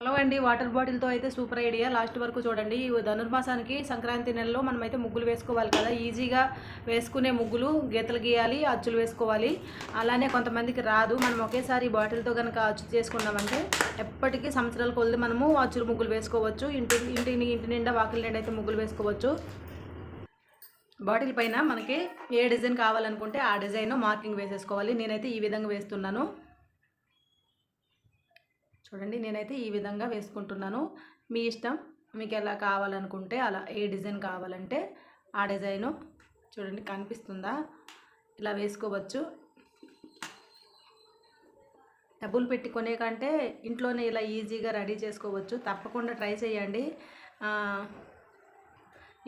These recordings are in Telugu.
హలో అండి వాటర్ బాటిల్తో అయితే సూపర్ ఐడియా. లాస్ట్ వరకు చూడండి ఈ ధనుర్మాసానికి సంక్రాంతి నెలలో మనమైతే ముగ్గులు వేసుకోవాలి కదా. ఈజీగా వేసుకునే ముగ్గులు గీతలు గీయాలి అచ్చులు వేసుకోవాలి. అలానే కొంతమందికి రాదు. మనం ఒకేసారి బాటిల్తో కనుక అచ్చు చేసుకున్నామంటే ఎప్పటికీ సంవత్సరాల కొద్ది మనము అచ్చులు ముగ్గులు వేసుకోవచ్చు. ఇంటి ఇంటిని ఇంటి నిండా వాకిలి నిండా అయితే ముగ్గులు వేసుకోవచ్చు. బాటిల్ పైన మనకి ఏ డిజైన్ కావాలనుకుంటే ఆ డిజైన్ మార్కింగ్ వేసేసుకోవాలి. నేనైతే ఈ విధంగా వేస్తున్నాను. చూడండి నేనైతే ఈ విధంగా వేసుకుంటున్నాను. మీ ఇష్టం మీకు ఎలా కావాలనుకుంటే అలా ఏ డిజైన్ కావాలంటే ఆ డిజైను చూడండి కనిపిస్తుందా? ఇలా వేసుకోవచ్చు. డబ్బులు పెట్టుకునే కంటే ఇంట్లోనే ఇలా ఈజీగా రెడీ చేసుకోవచ్చు. తప్పకుండా ట్రై చేయండి.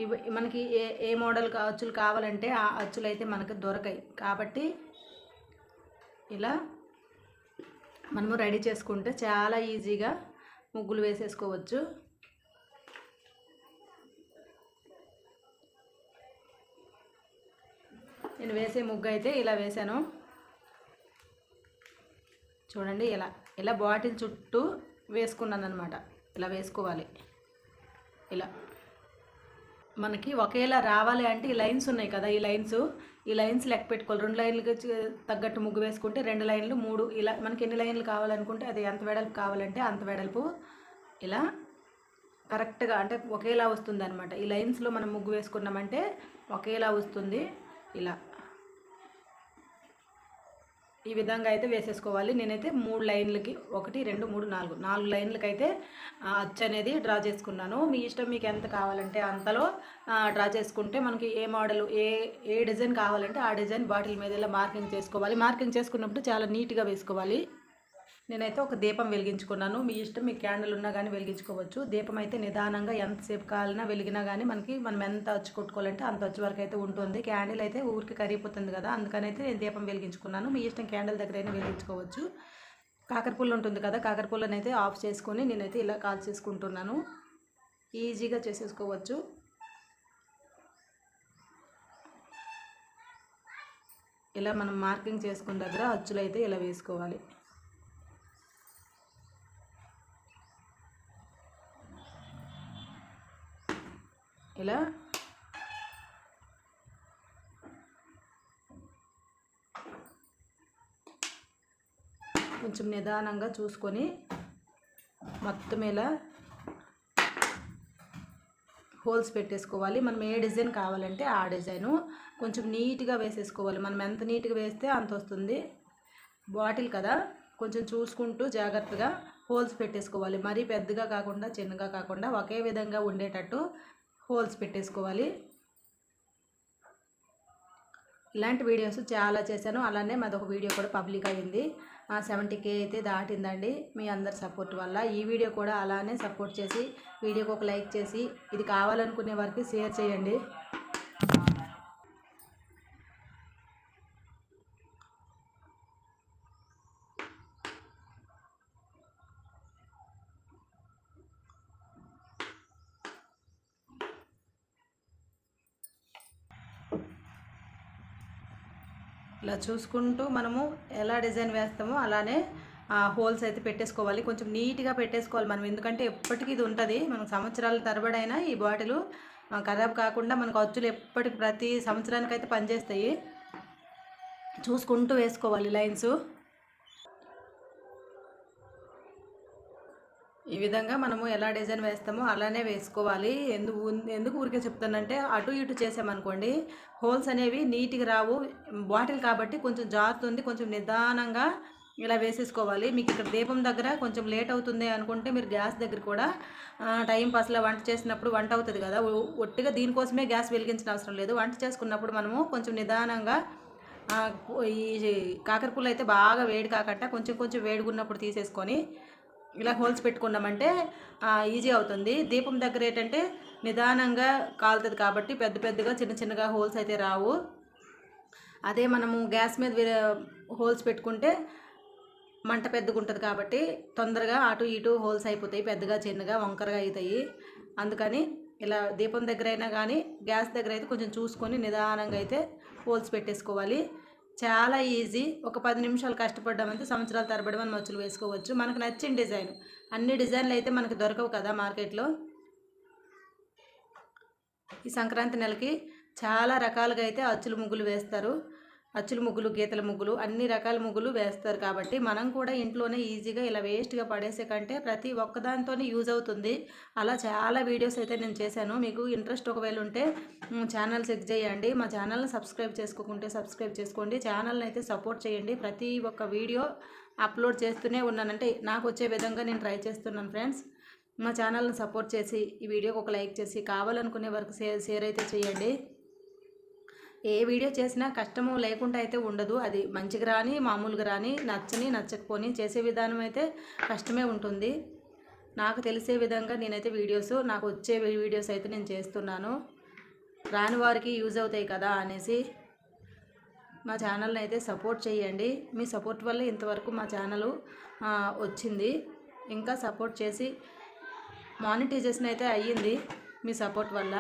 ఇవి మనకి ఏ ఏ మోడల్ అచ్చులు కావాలంటే ఆ అచ్చులు అయితే మనకు దొరకాయి. కాబట్టి ఇలా మనము రెడీ చేసుకుంటే చాలా ఈజీగా ముగ్గులు వేసేసుకోవచ్చు. నేను వేసే ముగ్గు అయితే ఇలా వేసాను. చూడండి ఇలా ఇలా బాటిల్ చుట్టూ వేసుకున్నాను అనమాట ఇలా వేసుకోవాలి. ఇలా. మనకి ఒకేలా రావాలి అంటే ఈ లైన్స్ ఉన్నాయి కదా ఈ లైన్స్ ఈ లైన్స్ లెక్క పెట్టుకోవాలి. రెండు లైన్లకి తగ్గట్టు ముగ్గు వేసుకుంటే రెండు లైన్లు మూడు ఇలా మనకి ఎన్ని లైన్లు కావాలనుకుంటే అది ఎంత వెడల్పు కావాలంటే అంత వెడల్పు ఇలా కరెక్ట్గా అంటే ఒకేలా వస్తుంది అనమాట ఈ లైన్స్లో మనం ముగ్గు వేసుకున్నామంటే ఒకేలా వస్తుంది ఇలా. ఈ విధంగా అయితే వేసేసుకోవాలి. నేనైతే మూడు లైన్లకి ఒకటి రెండు మూడు నాలుగు. నాలుగు లైన్లకి అయితే అచ్చు అనేది డ్రా చేసుకున్నాను. మీ ఇష్టం మీకు ఎంత కావాలంటే అంతలో డ్రా చేసుకుంటే మనకి ఏ మోడల్ ఏ ఏ డిజైన్ కావాలంటే ఆ డిజైన్ బాటిల్ మీద ఇలా మార్కింగ్ చేసుకోవాలి. మార్కింగ్ చేసుకున్నప్పుడు చాలా నీట్గా వేసుకోవాలి. నేనైతే ఒక దీపం వెలిగించుకున్నాను. మీ ఇష్టం మీ క్యాండిల్ ఉన్నా కానీ వెలిగించుకోవచ్చు. దీపం అయితే నిదానంగా ఎంతసేపు కాలినా వెలిగినా కానీ మనకి మనం ఎంత వచ్చి కొట్టుకోవాలంటే అంత వచ్చే వరకు అయితే ఉంటుంది. క్యాండిల్ అయితే ఊరికి కరిగిపోతుంది కదా అందుకనైతే నేను దీపం వెలిగించుకున్నాను. మీ ఇష్టం క్యాండిల్ దగ్గర అయినా వెలిగించుకోవచ్చు. కాకరపుల్ల ఉంటుంది కదా కాకరపుల్లని అయితే ఆఫ్ చేసుకొని నేనైతే ఇలా కాల్ చేసుకుంటున్నాను. ఈజీగా చేసేసుకోవచ్చు. ఇలా మనం మార్కింగ్ చేసుకున్న దగ్గర అచ్చులు అయితే ఇలా వేసుకోవాలి. ఇలా. కొంచెం నిదానంగా చూసుకొని మొత్తం ఇలా హోల్స్ పెట్టేసుకోవాలి. మనం ఏ డిజైన్ కావాలంటే ఆ డిజైను. కొంచెం నీట్గా వేసేసుకోవాలి. మనం ఎంత నీట్గా వేస్తే అంత వస్తుంది. బాటిల్ కదా. కొంచెం చూసుకుంటూ జాగ్రత్తగా హోల్స్ పెట్టేసుకోవాలి. మరీ పెద్దగా కాకుండా చిన్నగా కాకుండా ఒకే విధంగా ఉండేటట్టు హోల్స్ పెట్టేసుకోవాలి. ఇలాంటి వీడియోస్ చాలా చేశాను. అలానే మాది ఒక వీడియో కూడా పబ్లిక్ అయింది సెవెంటీ కే అయితే దాటిందండి మీ అందరి సపోర్ట్ వల్ల. ఈ వీడియో కూడా అలానే సపోర్ట్ చేసి వీడియోకి ఒక లైక్ చేసి ఇది కావాలనుకునే వారికి షేర్ చేయండి. ఇలా చూసుకుంటూ మనము ఎలా డిజైన్ వేస్తామో అలానే హోల్స్ అయితే పెట్టేసుకోవాలి. కొంచెం నీట్గా పెట్టేసుకోవాలి మనం. ఎందుకంటే ఎప్పటికీ ఇది ఉంటుంది. మనకు సంవత్సరాల తరబడైనా ఈ బాటిలు ఖరాబ్ కాకుండా మనకు అచ్చులు ఎప్పటికి ప్రతి సంవత్సరానికి అయితే పనిచేస్తాయి. చూసుకుంటూ వేసుకోవాలి లైన్స్. ఈ విధంగా మనము ఎలా డిజైన్ వేస్తామో అలానే వేసుకోవాలి. ఎందుకు ఎందుకు ఊరికే చెప్తానంటే అటు ఇటు చేసామనుకోండి హోల్స్ అనేవి నీట్గా రావు. బాటిల్ కాబట్టి కొంచెం జారుతుంది కొంచెం నిదానంగా ఇలా వేసేసుకోవాలి. మీకు ఇక్కడ దీపం దగ్గర కొంచెం లేట్ అవుతుంది అనుకుంటే మీరు గ్యాస్ దగ్గర కూడా టైం పాస్లో వంట చేసినప్పుడు వంట అవుతుంది కదా. ఒట్టిగా దీనికోసమే గ్యాస్ వెలిగించిన అవసరం లేదు. వంట చేసుకున్నప్పుడు మనము కొంచెం నిదానంగా ఈ కాకరపూలు అయితే బాగా వేడి కాకట కొంచెం కొంచెం వేడిగున్నప్పుడు తీసేసుకొని ఇలా హోల్స్ పెట్టుకున్నామంటే ఈజీ అవుతుంది. దీపం దగ్గర ఏంటంటే నిదానంగా కాలుతుంది కాబట్టి పెద్ద పెద్దగా చిన్న చిన్నగా హోల్స్ అయితే రావు. అదే మనము గ్యాస్ మీద హోల్స్ పెట్టుకుంటే మంట పెద్దగా ఉంటుంది కాబట్టి తొందరగా అటు ఇటు హోల్స్ అయిపోతాయి పెద్దగా చిన్నగా వంకరగా అవుతాయి. అందుకని ఇలా దీపం దగ్గర అయినా కానీ గ్యాస్ దగ్గర అయితే కొంచెం చూసుకొని నిదానంగా అయితే హోల్స్ పెట్టేసుకోవాలి. చాలా ఈజీ. ఒక పది నిమిషాలు కష్టపడ్డామంటే సంవత్సరాల తరబడి మనం మచ్చులు వేసుకోవచ్చు. మనకు నచ్చిన డిజైన్. అన్ని డిజైన్లు అయితే మనకు దొరకవు కదా మార్కెట్లో. ఈ సంక్రాంతి నెలకి చాలా రకాలుగా అయితే అచ్చులు ముగ్గులు వేస్తారు. అచ్చుల ముగ్గులు గీతల ముగ్గులు అన్ని రకాల ముగ్గులు వేస్తారు కాబట్టి మనం కూడా ఇంట్లోనే ఈజీగా ఇలా వేస్ట్గా పడేసే కంటే ప్రతి ఒక్కదానితోనే యూజ్ అవుతుంది. అలా చాలా వీడియోస్ అయితే నేను చేశాను. మీకు ఇంట్రెస్ట్ ఒకవేళ ఉంటే ఛానల్ చెక్ చేయండి. మా ఛానల్ని సబ్స్క్రైబ్ చేసుకోకుంటే సబ్స్క్రైబ్ చేసుకోండి. ఛానల్ని అయితే సపోర్ట్ చేయండి. ప్రతి ఒక్క వీడియో అప్లోడ్ చేస్తూనే ఉన్నానంటే నాకు వచ్చే విధంగా నేను ట్రై చేస్తున్నాను ఫ్రెండ్స్ మా ఛానల్ని సపోర్ట్ చేసి ఈ వీడియోకి ఒక లైక్ చేసి కావాలనుకునే వరకు షేర్ షేర్ అయితే చేయండి. ఏ వీడియో చేసినా కష్టము లేకుండా అయితే ఉండదు. అది మంచిగా రాని మామూలుగా రాని నచ్చని నచ్చకపోని చేసే విధానం అయితే కష్టమే ఉంటుంది. నాకు తెలిసే విధంగా నేనైతే వీడియోస్ నాకు వచ్చే వీడియోస్ అయితే నేను చేస్తున్నాను. రాని వారికి యూజ్ అవుతాయి కదా అనేసి మా ఛానల్ని అయితే సపోర్ట్ చేయండి. మీ సపోర్ట్ వల్ల ఇంతవరకు మా ఛానల్ వచ్చింది. ఇంకా సపోర్ట్ చేసి మానిటైజేషన్ అయితే అయ్యింది మీ సపోర్ట్ వల్ల.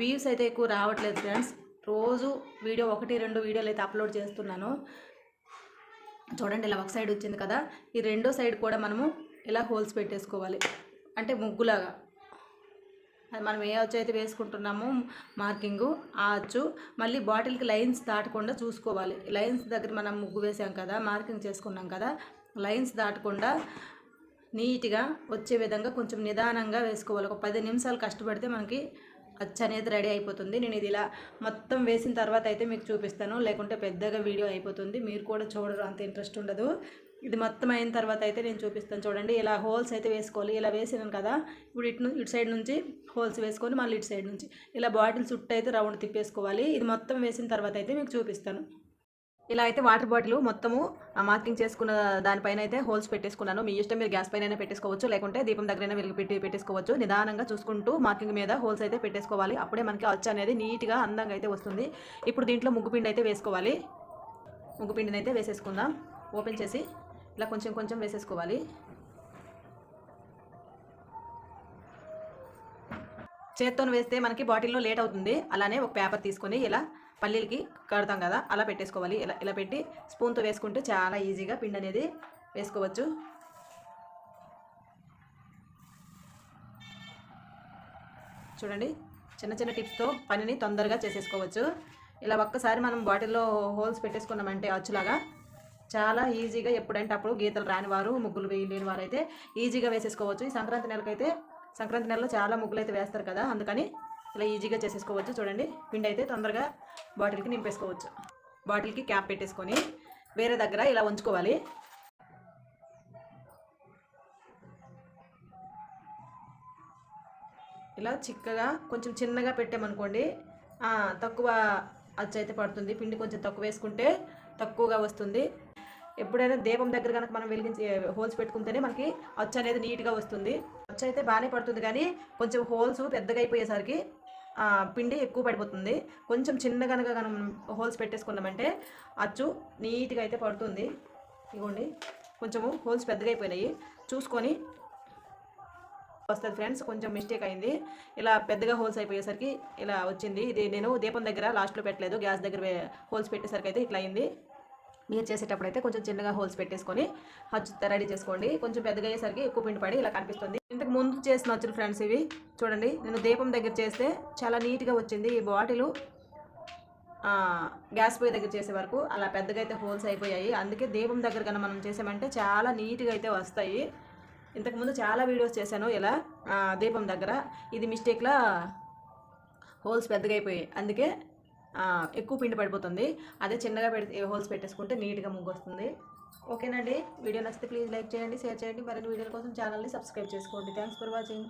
వ్యూస్ అయితే ఎక్కువ రావట్లేదు ఫ్రెండ్స్. రోజు వీడియో ఒకటి రెండు వీడియోలు అయితే అప్లోడ్ చేస్తున్నాను. చూడండి ఇలా ఒక సైడ్ వచ్చింది కదా. ఈ రెండో సైడ్ కూడా మనము ఇలా హోల్స్ పెట్టేసుకోవాలి. అంటే ముగ్గులాగా. అది మనం ఏ అచ్చు అయితే వేసుకుంటున్నామో మార్కింగు ఆ అచ్చు. మళ్ళీ బాటిల్కి లైన్స్ దాటకుండా చూసుకోవాలి. లైన్స్ దగ్గర మనం ముగ్గు వేసాం కదా మార్కింగ్ చేసుకున్నాం కదా లైన్స్ దాటకుండా నీట్గా వచ్చే విధంగా కొంచెం నిదానంగా వేసుకోవాలి. ఒక పది నిమిషాలు కష్టపడితే మనకి అచ్చు అనేది రెడీ అయిపోతుంది. నేను ఇది ఇలా మొత్తం వేసిన తర్వాత అయితే మీకు చూపిస్తాను. లేకుంటే పెద్దగా వీడియో అయిపోతుంది. మీరు కూడా చూడరు అంత ఇంట్రెస్ట్ ఉండదు. ఇది మొత్తం అయిన తర్వాత అయితే నేను చూపిస్తాను. చూడండి ఇలా హోల్స్ అయితే వేసుకోవాలి. ఇలా వేసినాను కదా ఇప్పుడు ఇటు ఇటు సైడ్ నుంచి హోల్స్ వేసుకొని మళ్ళీ ఇటు సైడ్ నుంచి ఇలా బాటిల్ చుట్టూ అయితే రౌండ్ తిప్పేసుకోవాలి. ఇది మొత్తం వేసిన తర్వాత అయితే మీకు చూపిస్తాను. ఇలా అయితే వాటర్ బాటిల్ మొత్తము మార్కింగ్ చేసుకున్న దానిపైన అయితే హోల్స్ పెట్టేసుకున్నాను. మీ ఇష్టం మీరు గ్యాస్ పైన పెట్టేసుకోవచ్చు లేకుంటే దీపం దగ్గరైనా వెలుగు పెట్టి పెట్టేసుకోవచ్చు. నిదానంగా చూసుకుంటూ మార్కింగ్ మీద హోల్స్ అయితే పెట్టేసుకోవాలి. అప్పుడే మనకి అచ్చు అనేది నీట్గా అందంగా అయితే వస్తుంది. ఇప్పుడు దీంట్లో ముగ్గుపిండి అయితే వేసుకోవాలి. ముగ్గుపిండిని అయితే వేసేసుకుందాం. ఓపెన్ చేసి ఇలా కొంచెం కొంచెం వేసేసుకోవాలి. చేత్తో వేస్తే మనకి బాటిల్లో లేట్ అవుతుంది. అలానే ఒక పేపర్ తీసుకొని ఇలా పల్లీలకి కడతాం కదా అలా పెట్టేసుకోవాలి. ఇలా ఇలా పెట్టి స్పూన్తో వేసుకుంటే చాలా ఈజీగా పిండి అనేది వేసుకోవచ్చు. చూడండి చిన్న చిన్న టిప్స్తో పనిని తొందరగా చేసేసుకోవచ్చు. ఇలా ఒక్కసారి మనం బాటిల్లో హోల్స్ పెట్టేసుకున్నామంటే అచ్చులాగా చాలా ఈజీగా ఎప్పుడంటే అప్పుడు గీతలు రాని వారు ముగ్గులు వేయలేని వారు అయితే ఈజీగా వేసేసుకోవచ్చు. ఈ సంక్రాంతి నెలకైతే సంక్రాంతి నెలలో చాలా ముగ్గులు అయితే వేస్తారు కదా అందుకని ఇలా ఈజీగా చేసేసుకోవచ్చు. చూడండి పిండి అయితే తొందరగా బాటిల్కి నింపేసుకోవచ్చు. బాటిల్కి క్యాప్ పెట్టేసుకొని వేరే దగ్గర ఇలా ఉంచుకోవాలి. ఇలా చిక్కగా కొంచెం చిన్నగా పెట్టామనుకోండి తక్కువ అచ్చు అయితే పడుతుంది. పిండి కొంచెం తక్కువ వేసుకుంటే తక్కువగా వస్తుంది. ఎప్పుడైనా దీపం దగ్గర కనుక మనం వెలిగించి హోల్స్ పెట్టుకుంటేనే మనకి అచ్చు అనేది నీట్గా వస్తుంది. అచ్చు అయితే బాగానే పడుతుంది కానీ కొంచెం హోల్స్ పెద్దగా అయిపోయేసరికి పిండి ఎక్కువ పడిపోతుంది. కొంచెం చిన్న కనుక మనం హోల్స్ పెట్టేసుకున్నామంటే అచ్చు నీట్గా అయితే పడుతుంది. ఇగోండి కొంచెము హోల్స్ పెద్దగా అయిపోయినాయి. చూసుకొని వస్తుంది ఫ్రెండ్స్ కొంచెం మిస్టేక్ అయింది. ఇలా పెద్దగా హోల్స్ అయిపోయేసరికి ఇలా వచ్చింది. ఇది నేను దీపం దగ్గర లాస్ట్లో పెట్టలేదు. గ్యాస్ దగ్గర హోల్స్ పెట్టేసరికి అయితే ఇట్లా అయింది. మీరు చేసేటప్పుడు అయితే కొంచెం చిన్నగా హోల్స్ పెట్టేసుకొని హచ్చు రెడీ చేసుకోండి. కొంచెం పెద్దగా అయ్యేసరికి ఎక్కువ పిండి పడి ఇలా కనిపిస్తుంది. ఇంతకు ముందు చేసిన వచ్చిన ఫ్రెండ్స్ ఇవి చూడండి. నేను దీపం దగ్గర చేస్తే చాలా నీట్గా వచ్చింది ఈ బాటిల్. గ్యాస్ పొయ్యి దగ్గర చేసే వరకు అలా పెద్దగా అయితే హోల్స్ అయిపోయాయి. అందుకే దీపం దగ్గర కన్నా మనం చేసామంటే చాలా నీట్గా అయితే వస్తాయి. ఇంతకుముందు చాలా వీడియోస్ చేశాను ఇలా దీపం దగ్గర. ఇది మిస్టేక్లా హోల్స్ పెద్దగా అయిపోయాయి. అందుకే ఎక్కువ పిండి పడిపోతుంది. అదే చిన్నగా పెడితే హోల్స్ పెట్టేసుకుంటే నీట్గా ముగ్గు వస్తుంది ఓకేనండి వీడియో నచ్చితే ప్లీజ్ లైక్ చేయండి షేర్ చేయండి. మరిన్ని వీడియోల కోసం ఛానల్ని సబ్స్క్రైబ్ చేసుకోండి. Thanks for watching.